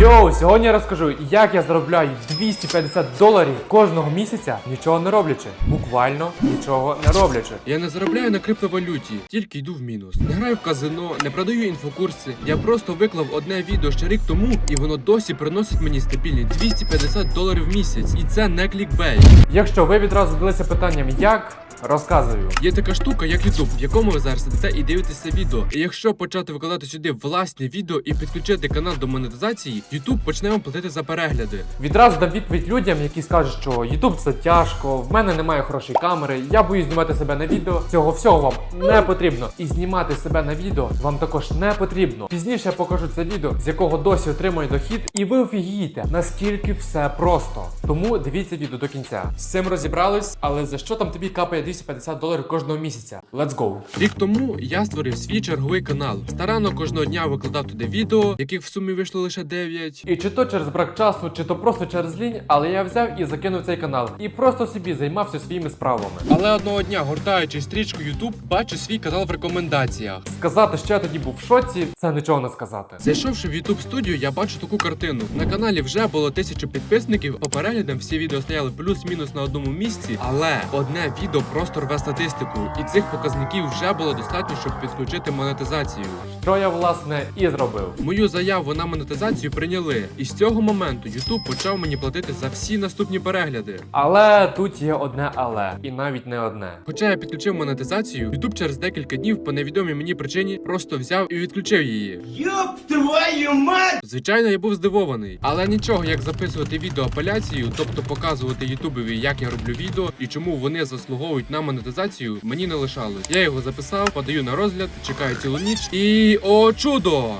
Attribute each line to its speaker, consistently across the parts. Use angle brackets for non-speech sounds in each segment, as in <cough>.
Speaker 1: Йоу, сьогодні я розкажу, як я заробляю 250 доларів кожного місяця, нічого не роблячи. Буквально нічого не роблячи.
Speaker 2: Я не заробляю на криптовалюті, тільки йду в мінус. Не граю в казино, не продаю інфокурси. Я просто виклав одне відео ще рік тому, і воно досі приносить мені стабільні 250 доларів в місяць. І це не клікбейт.
Speaker 1: Якщо ви відразу задалися питанням, як розказую.
Speaker 2: Є така штука, як YouTube, в якому ви зараз сидите і дивитеся відео. І якщо почати викладати сюди власні відео і підключити канал до монетизації, YouTube почне вам платити за перегляди.
Speaker 1: Відразу дам відповідь людям, які скажуть, що YouTube це тяжко, в мене немає хорошої камери, я боюсь знімати себе на відео. Цього всього вам не потрібно. І знімати себе на відео вам також не потрібно. Пізніше я покажу це відео, з якого досі отримую дохід, і ви офігієте, наскільки все просто. Тому дивіться відео до кінця. З цим розібрались, але за що там тобі капає 250 доларів кожного місяця? Let's go!
Speaker 2: Рік тому я створив свій черговий канал. Старанно кожного дня викладав туди відео, яких в сумі вийшло лише 9.
Speaker 1: І чи то через брак часу, чи то просто через лінь, але я взяв і закинув цей канал і просто собі займався своїми справами.
Speaker 2: Але одного дня, гортаючи стрічку YouTube, бачу свій канал в рекомендаціях.
Speaker 1: Сказати, що я тоді був в шоці, це нічого не сказати.
Speaker 2: Зайшовши в YouTube студію, я бачу таку картину. На каналі вже було тисячу підписників. По переглядам всі відео стояли плюс-мінус на одному місці, але одне відео просто рве статистику, і цих показників вже було достатньо, щоб підключити монетизацію.
Speaker 1: Що я власне і зробив.
Speaker 2: Мою заяву на монетизацію прийняли, і з цього моменту YouTube почав мені платити за всі наступні перегляди.
Speaker 1: Але тут є одне але, і навіть не одне.
Speaker 2: Хоча я підключив монетизацію, YouTube через декілька днів по невідомій мені причині просто взяв і відключив її.
Speaker 3: Ёб твою мать!
Speaker 2: Звичайно, я був здивований, але нічого як записувати відео апеляцію, тобто показувати Ютубові, як я роблю відео і чому вони заслуговують на монетизацію, мені не лишалось. Я його записав, подаю на розгляд, чекаю цілу ніч і о чудо!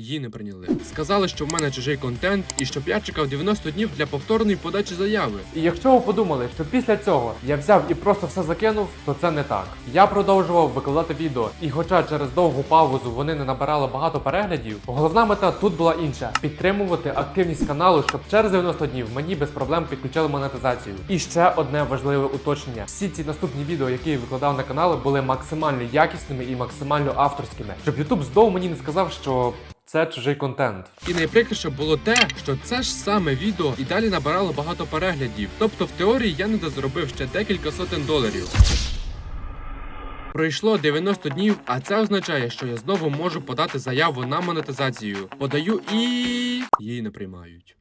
Speaker 2: Її не прийняли. Сказали, що в мене чужий контент і щоб я чекав 90 днів для повторної подачі заяви.
Speaker 1: І якщо ви подумали, що після цього я взяв і просто все закинув, то це не так. Я продовжував викладати відео, і хоча через довгу паузу вони не набирали багато переглядів, головна мета тут була інша: підтримувати активність каналу, щоб через 90 днів мені без проблем підключили монетизацію. І ще одне важливе уточнення: всі ці наступні відео, які я викладав на канал, були максимально якісними і максимально авторськими, щоб YouTube знову мені не сказав, що. Це чужий контент.
Speaker 2: І найприкріше було те, що це ж саме відео і далі набирало багато переглядів. Тобто, в теорії я не дозаробив ще декілька сотень доларів. Пройшло 90 днів, а це означає, що я знову можу подати заяву на монетизацію. Подаю і її не приймають.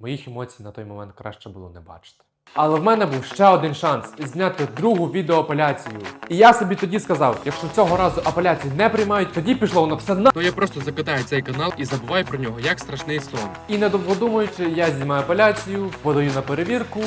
Speaker 1: Моїх емоцій на той момент краще було не бачити. Але в мене був ще один шанс зняти другу відеоапеляцію. І я собі тоді сказав: якщо цього разу апеляції не приймають, тоді пішло воно все на.
Speaker 2: То я просто закидаю цей канал і забуваю про нього як страшний сон.
Speaker 1: І недовго думаючи, я знімаю апеляцію, подаю на перевірку.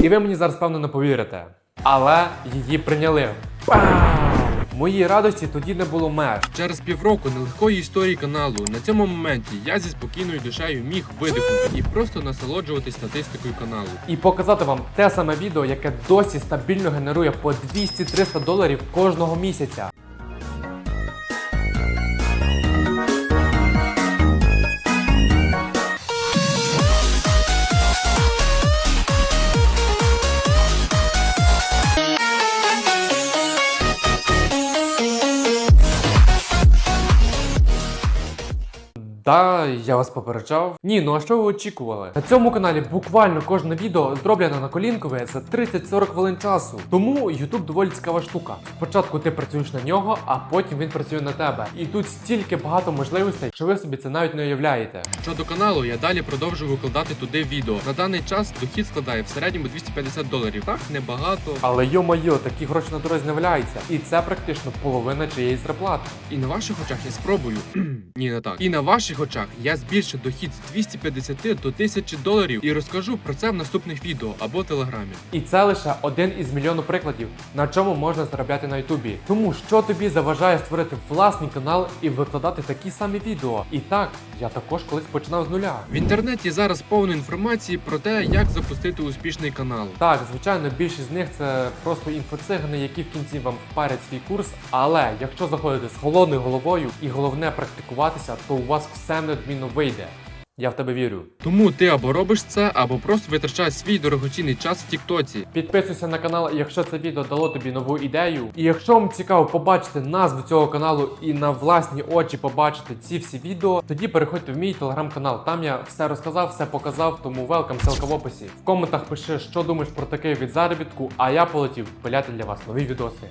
Speaker 1: І ви мені зараз певно не повірите. Але її прийняли. Пау! Моїй радості тоді не було меж.
Speaker 2: Через півроку нелегкої історії каналу на цьому моменті я зі спокійною душею міг видихнути і просто насолоджуватись статистикою каналу.
Speaker 1: І показати вам те саме відео, яке досі стабільно генерує по 200-300 доларів кожного місяця. Да, я вас попереджав. Ні, ну а що ви очікували? На цьому каналі буквально кожне відео зроблено на колінкове за 30-40 хвилин часу. Тому YouTube доволі цікава штука. Спочатку ти працюєш на нього, а потім він працює на тебе. І тут стільки багато можливостей, що ви собі це навіть не уявляєте.
Speaker 2: Щодо каналу, я далі продовжую викладати туди відео. На даний час дохід складає в середньому 250 доларів. Так, небагато.
Speaker 1: Але йо-моє, такі гроші на дорозі не валяються. І це практично половина чиєїсь зарплати.
Speaker 2: І на ваших очах я спробую. <clears throat> Ні, не так. І на ваших очах я збільшу дохід з 250 до 1000 доларів і розкажу про це в наступних відео або телеграмі.
Speaker 1: І це лише один із мільйону прикладів, на чому можна заробляти на Ютубі. Тому що тобі заважає створити власний канал і викладати такі самі відео. І так, я також колись починав з нуля.
Speaker 2: В інтернеті зараз повно інформації про те, як запустити успішний канал.
Speaker 1: Так, звичайно, більшість з них це просто інфоцигани, які в кінці вам впарять свій курс. Але якщо заходите з холодною головою і головне практикуватися, то у вас все неодмінно вийде. Я в тебе вірю.
Speaker 2: Тому ти або робиш це, або просто витрачаєш свій дорогоцінний час в Тіктоці.
Speaker 1: Підписуйся на канал, якщо це відео дало тобі нову ідею. І якщо вам цікаво побачити назву цього каналу і на власні очі побачити ці всі відео, тоді переходьте в мій телеграм-канал. Там я все розказав, все показав, тому велкам, ссылка в описі. В коментах пиши, що думаєш про такий від заробітку, а я полетів пиляти для вас нові відоси.